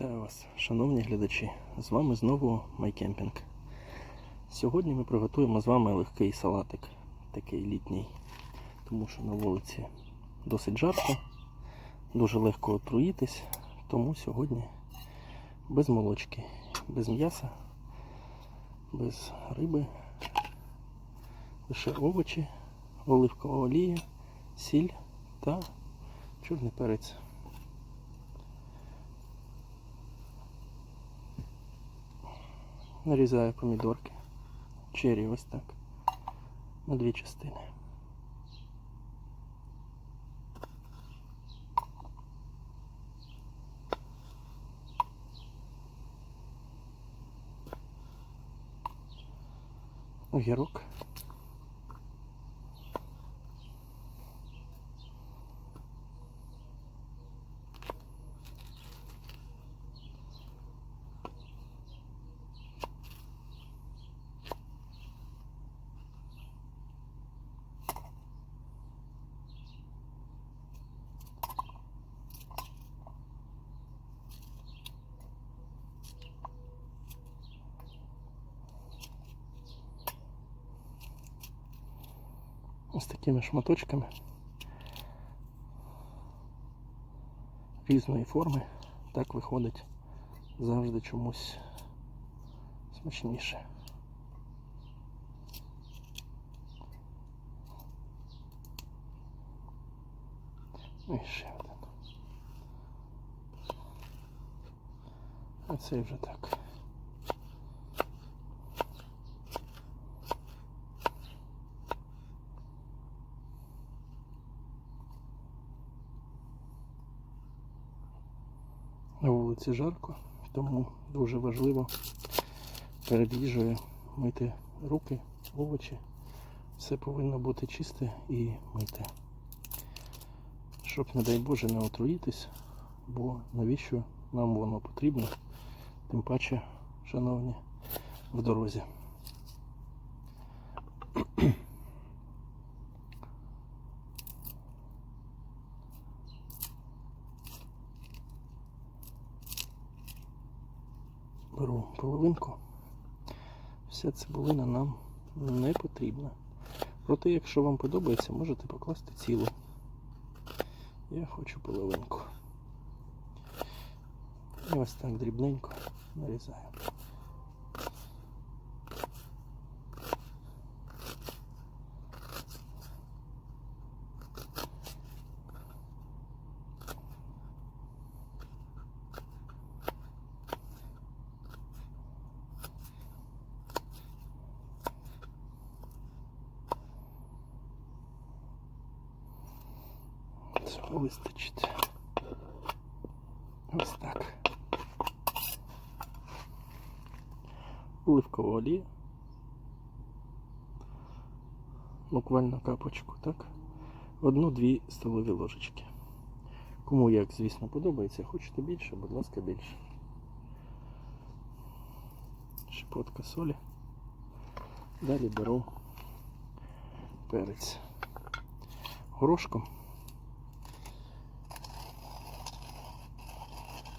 Вітаю вас, шановні глядачі! З вами знову Майкемпінг. Сьогодні ми приготуємо з вами легкий салатик, такий літній, тому що на вулиці досить жарко, дуже легко отруїтись, тому сьогодні без молочки, без м'яса, без риби, лише овочі, оливкова олія, сіль та чорний перець. Нарізаю помідорки. Черрі ось так. На дві частини. Огірок. Ось такими шматочками різної форми. Так виходить завжди чомусь смачніше. І ще один. А цей вже так. На вулиці жарко, тому дуже важливо перед їжею мити руки, овочі. Все повинно бути чисте і мите. Щоб, не дай Боже, не отруїтись, бо навіщо нам воно потрібно, тим паче, шановні, в дорозі. Беру половинку. Вся цибулина нам не потрібна. Проте, якщо вам подобається, можете покласти цілу. Я хочу половинку. І ось так дрібненько нарізаю. Вистачить. Ось так. Оливкова олія. Буквально капочку, так? Одну-дві столові ложечки. Кому як, звісно, подобається, хочете більше, будь ласка, більше. Щепотка солі. Далі беру перець горошком.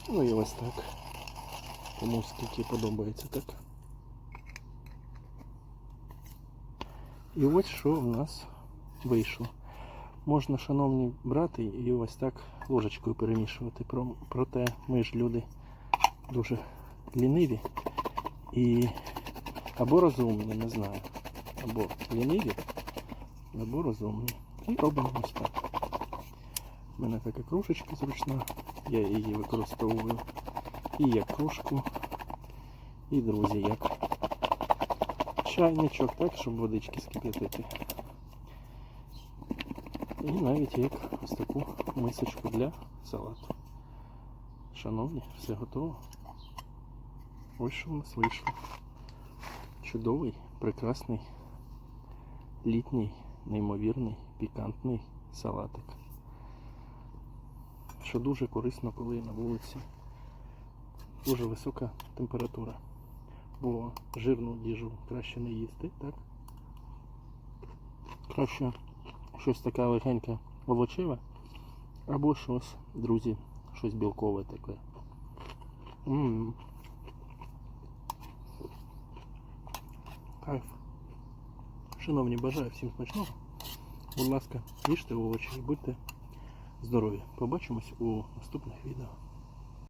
Ну і ось так. Кому скільки подобається, так. І ось що в нас вийшло. Можна, шановні, брати і ось так ложечкою перемішувати. Про- Проте ми ж люди дуже ліниві і або розумні, не знаю. Або ліниві, або розумні. І робимо ось так. У мене така кружечка зручна, я її використовую і як кружку, і, друзі, як чайничок, так, щоб водички скип'ятити. І навіть як ось таку мисочку для салату. Шановні, все готово. Ось що в нас вийшло. Чудовий, прекрасний, літній, неймовірний, пікантний салатик що дуже корисно, коли на вулиці дуже висока температура. Бо жирну їжу краще не їсти, так? Краще щось таке легеньке овочеве, або щось, друзі, щось білкове таке. М. Кайф. Шановні, бажаю всім смачного. Будь ласка, їжте овочі і будьте здорові. Побачимось у наступних відео.